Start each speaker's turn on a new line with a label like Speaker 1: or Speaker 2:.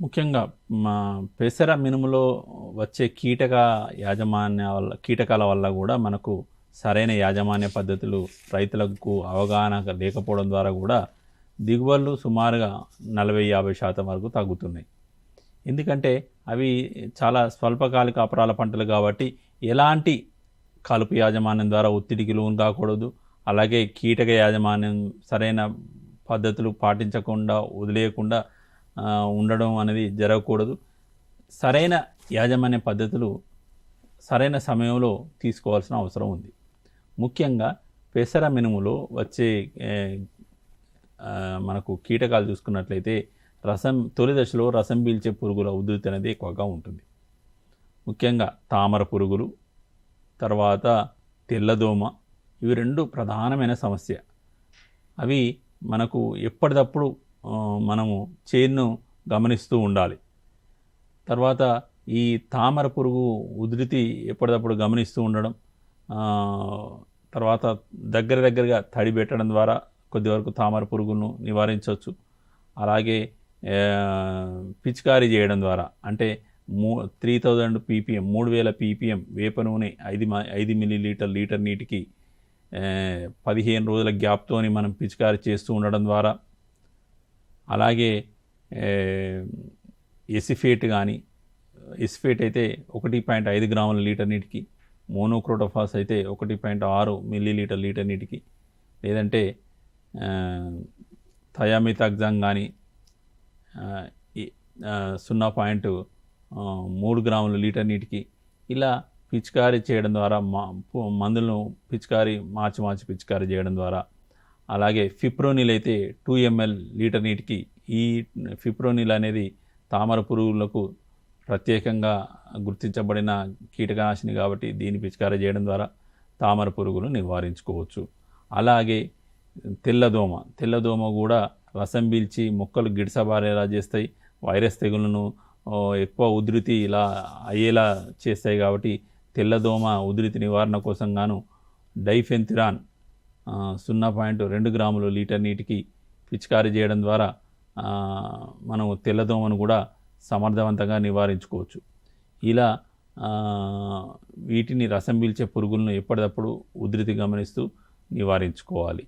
Speaker 1: ముఖ్యంగా మా పెసర మినుములో వచ్చే కీటక యాజమాన్య వల్ల కీటకాల వల్ల కూడా మనకు సరైన యాజమాన్య పద్ధతులు రైతులకు అవగాహన లేకపోవడం ద్వారా కూడా దిగుబడులు సుమారుగా నలభై యాభై శాతం వరకు తగ్గుతున్నాయి. ఎందుకంటే అవి చాలా స్వల్పకాలిక అపరాల పంటలు కాబట్టి ఎలాంటి కలుపు యాజమాన్యం ద్వారా ఒత్తిడికి లోన్ కాకూడదు అలాగే కీటక యాజమాన్యం సరైన పద్ధతులు పాటించకుండా వదిలేయకుండా ఉండడం అనేది జరగకూడదు. సరైన యాజమాన్య పద్ధతులు సరైన సమయంలో తీసుకోవాల్సిన అవసరం ఉంది. ముఖ్యంగా పెసర మినుములో వచ్చే మనకు కీటకాలు చూసుకున్నట్లయితే రసం తొలి దశలో రసం పీల్చే పురుగుల ఉధృతి అనేది ఎక్కువగా ఉంటుంది. ముఖ్యంగా తామర పురుగులు తర్వాత తెల్లదోమ ఇవి రెండు ప్రధానమైన సమస్య. అవి మనకు ఎప్పటికప్పుడు మనము చేన్ను గమనిస్తూ ఉండాలి. తర్వాత ఈ తామర పురుగు ఉధృతి ఎప్పటికప్పుడు గమనిస్తూ ఉండడం తర్వాత దగ్గర దగ్గరగా తడి పెట్టడం ద్వారా కొద్ది వరకు తామర పురుగును నివారించవచ్చు. అలాగే పిచికారీ చేయడం ద్వారా అంటే మూ త్రీ థౌజండ్ పీపీఎం మూడు వేల పీపీఎం వేప నూనె ఐదు మ ఐదు మిల్లీ లీటర్ లీటర్ నీటికి పదిహేను రోజుల గ్యాప్తోని మనం పిచికారీ చేస్తూ ఉండడం ద్వారా అలాగే ఎసిఫేట్ కానీ ఎసిఫేట్ అయితే ఒకటి పాయింట్ ఐదు గ్రాముల లీటర్ నీటికి మోనోక్రోటోఫాస్ అయితే ఒకటి పాయింట్ ఆరు మిల్లీ లీటర్ లీటర్ నీటికి లేదంటే థయామితాగ్జాంగ్ కానీ సున్నా పాయింట్ మూడు గ్రాముల లీటర్ నీటికి ఇలా పిచికారీ చేయడం ద్వారా మా మందులను పిచికారీ మార్చి మార్చి పిచికారీ చేయడం ద్వారా అలాగే ఫిప్రోనిల్ అయితే టూ ఎంఎల్ లీటర్ నీటికి ఈ ఫిప్రోనిల్ అనేది తామర పురుగులకు ప్రత్యేకంగా గుర్తించబడిన కీటకనాశిని కాబట్టి దీన్ని పిచికారీ చేయడం ద్వారా తామర పురుగులు నివారించుకోవచ్చు. అలాగే తెల్లదోమ తెల్లదోమ కూడా రసం పీల్చి మొక్కలు గిడసబారేలా చేస్తాయి వైరస్ తెగులను ఎక్కువ ఉధృతి ఇలా అయ్యేలా చేస్తాయి కాబట్టి తెల్లదోమ ఉధృతి నివారణ కోసం గాను డైఫెంతిరాన్ సున్నా పాయింట్ రెండు గ్రాములు లీటర్ నీటికి పిచికారీ చేయడం ద్వారా మనం తెల్లదోమను కూడా సమర్థవంతంగా నివారించుకోవచ్చు. ఇలా వీటిని రసం పీల్చే పురుగులను ఎప్పటికప్పుడు ఉధృతి గమనిస్తూ నివారించుకోవాలి.